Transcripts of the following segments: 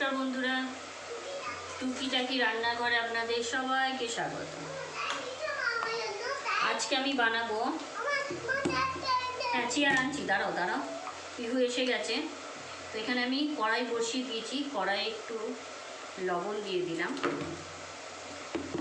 নমস্কার বন্ধুরা। টুকিটাকি রান্নাঘরে আপনাদের সবাইকে স্বাগত। আজকে আমি বানাবো হ্যাঁ চেয়ার আনছি, দাঁড়াও দাঁড়াও। পিহু এসে গেছে। তো এখানে আমি কড়াই বসিয়ে দিয়েছি। কড়াই একটু লবণ দিয়ে দিলাম।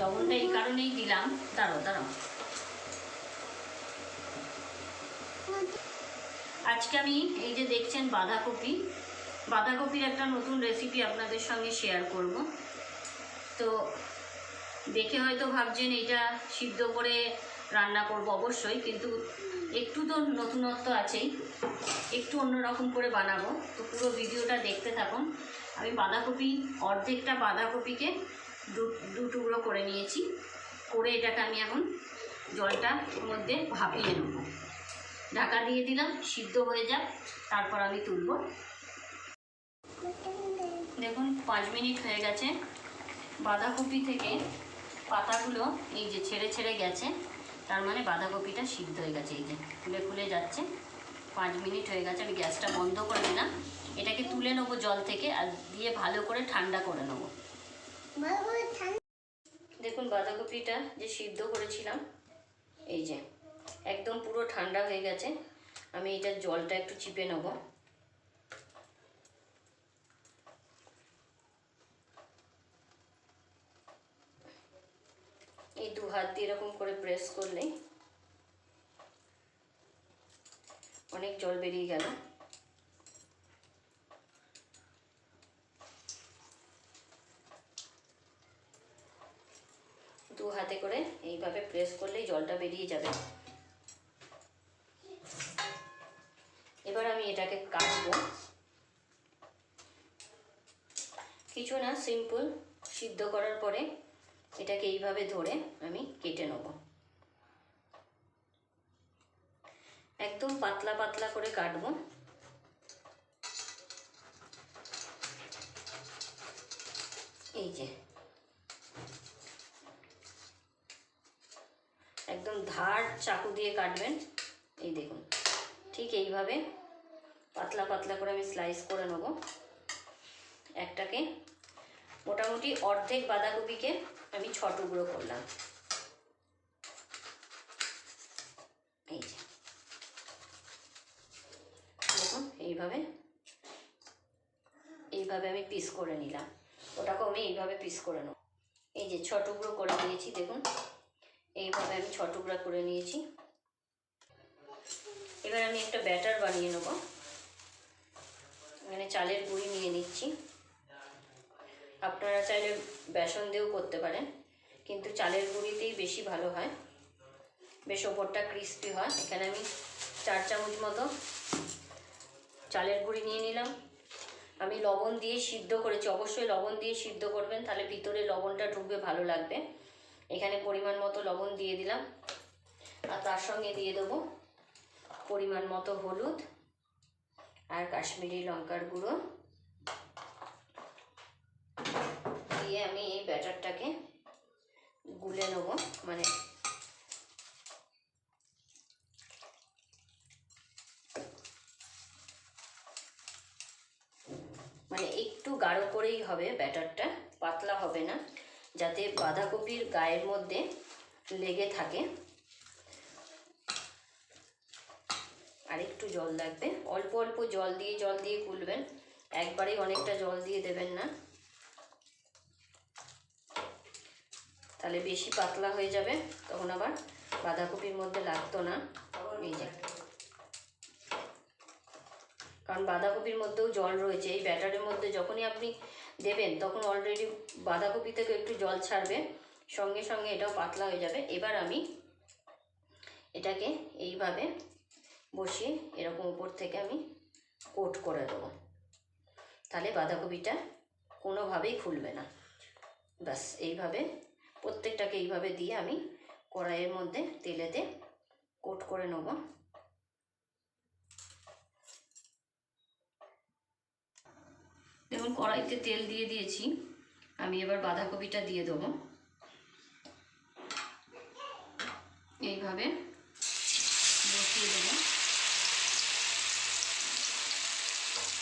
লবণটা এই কারণেই দিলাম। দাঁড়াও দাঁড়াও। আজকে আমি এই যে দেখছেন বাঁধাকপি বাঁধাকপির একটা নতুন রেসিপি আপনাদের সঙ্গে শেয়ার করব। তো দেখে হয়তো ভাবছেন এটা সিদ্ধ করে রান্না করব অবশ্যই, কিন্তু একটু তো নতুনত্ব আছেই, একটু অন্যরকম করে বানাবো। তো পুরো ভিডিওটা দেখতে থাকুন। আমি বাঁধাকপি, অর্ধেকটা বাঁধাকপিকে দু টুকরো করে নিয়েছি। করে এটাকে আমি এখন জলটার মধ্যে ভাপিয়ে নেব। ঢাকা দিয়ে দিলাম, সিদ্ধ হয়ে যাক, তারপর আমি তুলব। দেখুন, পাঁচ মিনিট হয়ে গেছে। বাঁধাকপি থেকে পাতাগুলো এই যে ছেড়ে ছেড়ে গেছে, তার মানে বাঁধাকপিটা সিদ্ধ হয়ে গেছে, এই যে ফুলে ফুলে যাচ্ছে। পাঁচ মিনিট হয়ে গেছে, আমি গ্যাসটা বন্ধ করে দিলাম। এটাকে তুলে নেব জল থেকে আর দিয়ে ভালো করে ঠান্ডা করে নেব। দেখুন, বাঁধাকপিটা যে সিদ্ধ করেছিলাম, এই যে, একদম পুরো ঠান্ডা হয়ে গেছে। আমি এটার জলটা একটু চিপে নেব এই দু হাত দিয়ে এরকম করে প্রেস করলে অনেক জল বেরিয়ে গেল। দু হাতে করে এইভাবে প্রেস করলেই জলটা বেরিয়ে যাবে। এবার আমি এটাকে কাটবো। কিছু না সিম্পল সিদ্ধ করার পরে এটাকে এইভাবে ধরে আমি কেটে নেব। একদম পাতলা পাতলা করে কাটবো। এই যে। একদম ধার চাকু দিয়ে কাটবেন। এই দেখুন, ঠিক এইভাবে পাতলা পাতলা করে আমি স্লাইস করে নেব। একটাকে মোটামুটি অর্ধেক বাঁধাকপিকে আমি ছ টুকরো করলাম এই যে দেখুন এইভাবে এইভাবে আমি পিস করে নিলাম। ওটাকেও আমি এইভাবে পিস করে নেব। এই যে ছ টুকরো করে দিয়েছি দেখুন। এইভাবে আমি ছ টুকরা করে নিয়েছি। এবার আমি একটা ব্যাটার বানিয়ে নেব। এখানে চালের গুঁড়ি নিয়ে নিচ্ছি। আপনারা চাইলে বেসন দিয়েও করতে পারেন, কিন্তু চালের গুঁড়িতেই বেশি ভালো হয়। বেশ ওপরটা ক্রিস্পি হয়। এখানে আমি চার চামচ মতো চালের গুঁড়ি নিয়ে নিলাম। আমি লবণ দিয়ে সিদ্ধ করেছি। অবশ্যই লবণ দিয়ে সিদ্ধ করবেন, তাহলে ভিতরে লবণটা ঢুকবে, ভালো লাগবে। এখানে পরিমাণ মতো লবণ দিয়ে দিলাম। আর তার সঙ্গে দিয়ে দেবো পরিমাণ মতো হলুদ আর কাশ্মীরি লঙ্কার গুঁড়ো। দিয়ে আমি এই ব্যাটারটাকে গুলে নেব। মানে একটু গাঢ় করেই হবে, ব্যাটারটা পাতলা হবে না, যাতে বাঁধাকপির গায়ের মধ্যে লেগে থাকে। আর একটু জল লাগবে, অল্প অল্প জল দিয়ে জল দিয়ে গুলবেন একবারেই অনেকটা জল দিয়ে দেবেন না। তাহলে বেশি পাতলা হয়ে যাবে, তখন আবার বাঁধাকপির মধ্যে লাগতো না। এই যে। কারণ বাঁধাকপির মধ্যেও জল রয়েছে। এই ব্যাটারের মধ্যে যখনই আপনি দেবেন, তখন অলরেডি বাঁধাকপি থেকে একটু জল ছাড়বে। সঙ্গে সঙ্গে এটাও পাতলা হয়ে যাবে। এবার আমি এটাকে এইভাবে বসিয়ে এরকম উপর থেকে আমি কোট করে দেবো। তাহলে বাঁধাকপিটা কোনোভাবেই খুলবে না। ব্যাস, এইভাবে প্রত্যেকটাকে এইভাবে দিয়ে আমি কড়াইয়ের মধ্যে তেলেতে কোট করে নেব। দেখুন কড়াইতে তেল দিয়ে দিয়েছি। আমি এবার বাঁধাকপিটা দিয়ে দেবো। এইভাবে বসিয়ে দেবো।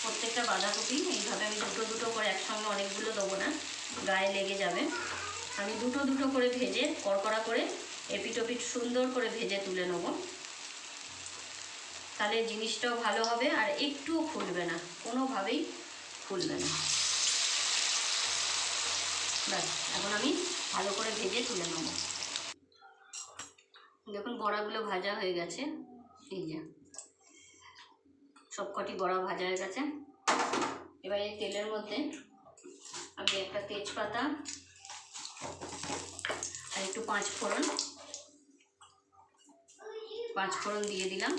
প্রত্যেকটা বাঁধাকপি, এইভাবে আমি দুটো দুটো করে একসঙ্গে অনেকগুলো দেবো না, গায়ে লেগে যাবে। আমি দুটো দুটো করে ভেজে কড়কড়া করে এপিটোপিট সুন্দর করে ভেজে তুলে নেব। তাহলে জিনিসটাও ভালো হবে আর একটুও ফুলবে না। কোনোভাবেই ফুলবে না ব্যাস, এখন আমি ভালো করে ভেজে তুলে নেব। দেখুন, বড়াগুলো ভাজা হয়ে গেছে। এই যে, সবকটি বড়া ভাজা হয়ে গেছে। এবার এই তেলের মধ্যে আমি একটা তেজপাতা আর একটু পাঁচ ফোড়ন পাঁচ ফোড়ন দিয়ে দিলাম।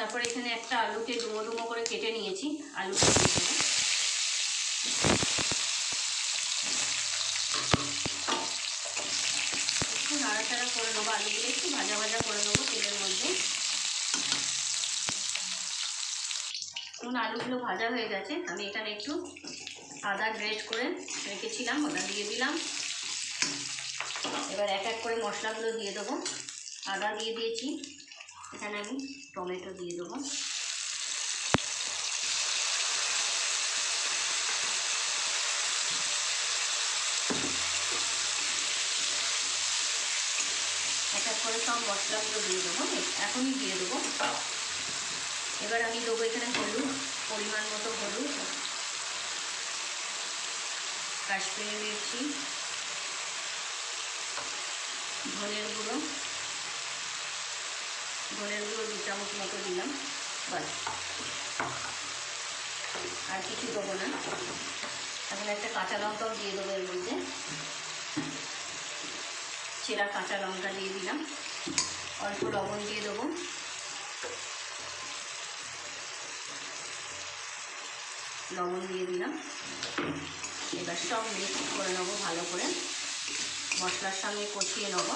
তারপর এখানে একটা আলুকে ডুমো ডুমো করে কেটে নিয়েছি দেবো। একটু নাড়াচাড়া করে নেব, আলুগুলো একটু ভাজা ভাজা করে নেব তেলের মধ্যে। এখন আলুগুলো ভাজা হয়ে গেছে। আমি এখানে একটু আদা গ্রেট করে রেখেছিলাম, ওটা দিয়ে দিলাম। এবার এক এক করে মশলাগুলো দিয়ে দেবো। আদা দিয়ে দিয়েছি। এখানে আমি টমেটো দিয়ে দেবো। এক এক করে সব মশলাগুলো দিয়ে দেবো। এখনই দিয়ে দেবো। এবার আমি দেবো এখানে হলুদ, পরিমাণ মতো হলুদ, কাশ্মীরি মির্চি, ধনের গুঁড়ো। ধনের গুঁড়ো দু চামচ মতো দিলাম। বাস। আর কিছু দেবো না। এখন একটা কাঁচা লঙ্কাও দিয়ে দেবো এর মধ্যে। চেরা কাঁচা লঙ্কা দিয়ে দিলাম। অল্প লবণ দিয়ে দেবো। লবণ দিয়ে দিলাম। এবার সব মিক্স করে নেব ভালো করে। মশলার সঙ্গে কষিয়ে নেব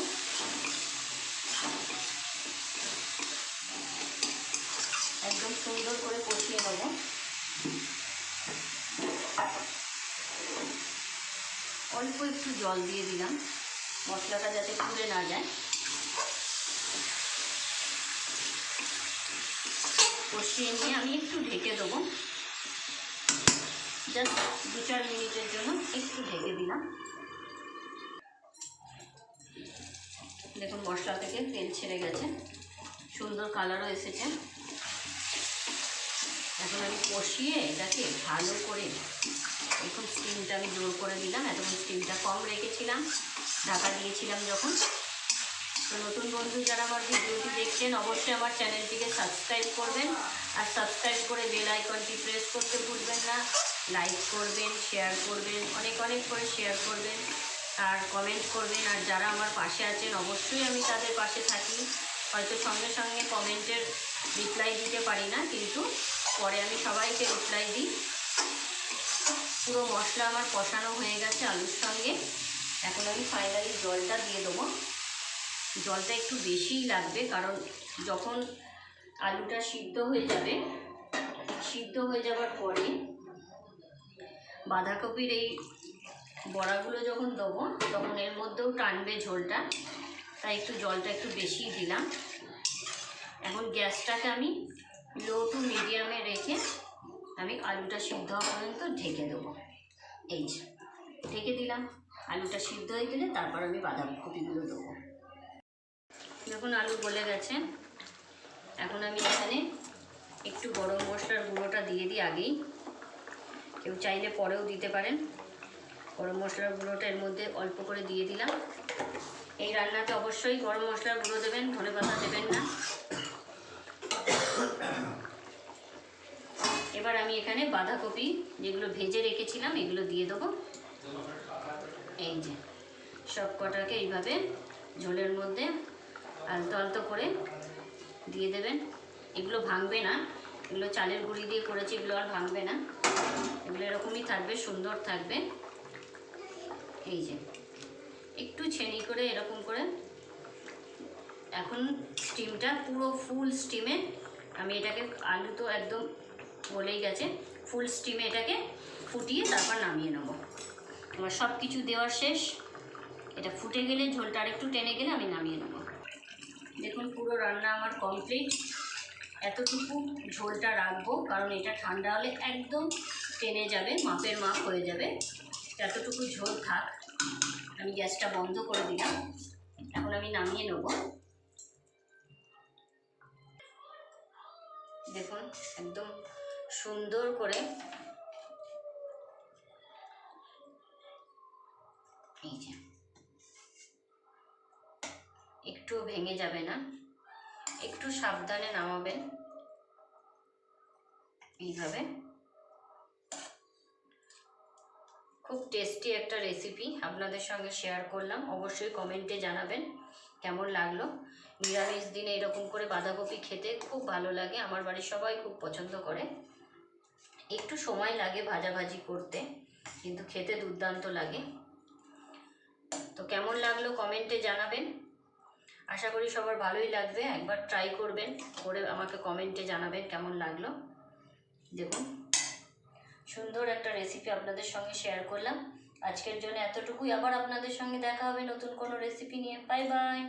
একদম সুন্দর করে কষিয়ে নেব অল্প একটু জল দিয়ে দিলাম। মশলাটা যাতে পুড়ে না যায়। কষিয়ে নিয়ে আমি একটু ঢেকে দেবো। জাস্ট দু চার মিনিটের জন্য একটু ঢেকে দিলাম। দেখুন, মশলা থেকে তেল ছেড়ে গেছে। সুন্দর কালারও এসেছে। এখন আমি কষিয়ে এটাকে ভালো করে এখন স্টিমটা আমি জোর করে দিলাম। এতক্ষণ স্টিমটা কম রেখেছিলাম। ঢাকা দিয়েছিলাম যখন। তো নতুন বন্ধু যারা আমার ভিডিওটি দেখছেন, অবশ্যই আমার চ্যানেলটিকে সাবস্ক্রাইব করবেন। আর সাবস্ক্রাইব করে বেল আইকনটি প্রেস করতে ভুলবেন না। লাইক করবেন শেয়ার করবেন, অনেক অনেক করে শেয়ার করবেন। আর কমেন্ট করবেন। আর যারা আমার পাশে আছেন, অবশ্যই আমি তাদের পাশে থাকি। হয়তো সঙ্গে সঙ্গে কমেন্টের রিপ্লাই দিতে পারি না, কিন্তু পরে আমি সবাইকে রিপ্লাই দিই। পুরো মশলা আমার কষানো হয়ে গেছে আলুর সঙ্গে। এখন আমি ফাইনালি জলটা দিয়ে দেবো। জলটা একটু বেশিই লাগবে, কারণ যখন আলুটা সিদ্ধ হয়ে যাবে, সিদ্ধ হয়ে যাওয়ার পরে বাঁধাকপির এই বড়াগুলো যখন দেবো, তখন এর মধ্যেও টানবে ঝোলটা, তাই একটু জলটা একটু বেশিই দিলাম। এখন গ্যাসটাকে আমি আমি আলুটা সিদ্ধ হওয়া পর্যন্ত ঢেকে দেবো। এই যে, ঢেকে দিলাম। আলুটা সিদ্ধ হয়ে গেলে তারপর আমি বাঁধাকপিগুলো দেবো। দেখুন, আলু গলে গেছে। এখন আমি এখানে একটু গরম মশলার গুঁড়োটা দিয়ে দিই আগেই। কেউ চাইলে পরেও দিতে পারেন। গরম মশলার গুঁড়োটা এর মধ্যে অল্প করে দিয়ে দিলাম। এই রান্নাতে অবশ্যই গরম মশলার গুঁড়ো দেবেন, ধনে পাতা দেবেন না। এবার আমি এখানে বাঁধাকপি যেগুলো ভেজে রেখেছিলাম, এগুলো দিয়ে দেবো। এই যে, সব কটাকে এইভাবে ঝোলের মধ্যে আলতো আলতো করে দিয়ে দেবেন। এগুলো ভাঙবে না, এগুলো চালের গুঁড়ি দিয়ে করেছি, এগুলো আর ভাঙবে না। এগুলো এরকমই থাকবে, সুন্দর থাকবে। এই যে, একটু ছেনি করে এরকম করে। এখন স্টিমটা পুরো ফুল স্টিমে আমি এটাকে আলু তো একদম গলেই গেছে ফুল স্টিমে এটাকে ফুটিয়ে তারপর নামিয়ে নেব। আমার সব কিছু দেওয়ার শেষ। এটা ফুটে গেলে, ঝোলটা আর একটু টেনে গেলে আমি নামিয়ে নেব। দেখুন, পুরো রান্না আমার কমপ্লিট এতটুকু ঝোলটা রাখব, কারণ এটা ঠান্ডা হলে একদম টেনে যাবে, মাপের মাপ হয়ে যাবে। এতটুকু ঝোল থাক। আমি গ্যাসটা বন্ধ করে দিলাম। এখন আমি নামিয়ে নেব। দেখুন, একদম সুন্দর করে এই যে, একটু ভেঙে যাবে না, একটু সাবধানে নামাবেন এইভাবে। খুব টেস্টি একটা রেসিপি আপনাদের সঙ্গে শেয়ার করলাম, অবশ্যই কমেন্টে জানাবেন কেমন লাগল। নিরামিষ দিনে এরকম করে বাঁধাকপি খেতে খুব ভালো লাগে, আমার বাড়ির সবাই খুব পছন্দ করে। একটু সময় লাগে ভাজাভাজি করতে, কিন্তু খেতে দুর্দান্ত লাগে। তো কেমন লাগল কমেন্টে জানাবেন। আশা করি সবার ভালোই লাগবে, একবার ট্রাই করবেন, করে আমাকে কমেন্টে জানাবেন কেমন লাগল। দেখুন, সুন্দর একটা রেসিপি আপনাদের সঙ্গে শেয়ার করলাম। আজকের জন্য এতটুকুই, আবার আপনাদের সঙ্গে দেখা হবে নতুন কোনো রেসিপি নিয়ে। Bye bye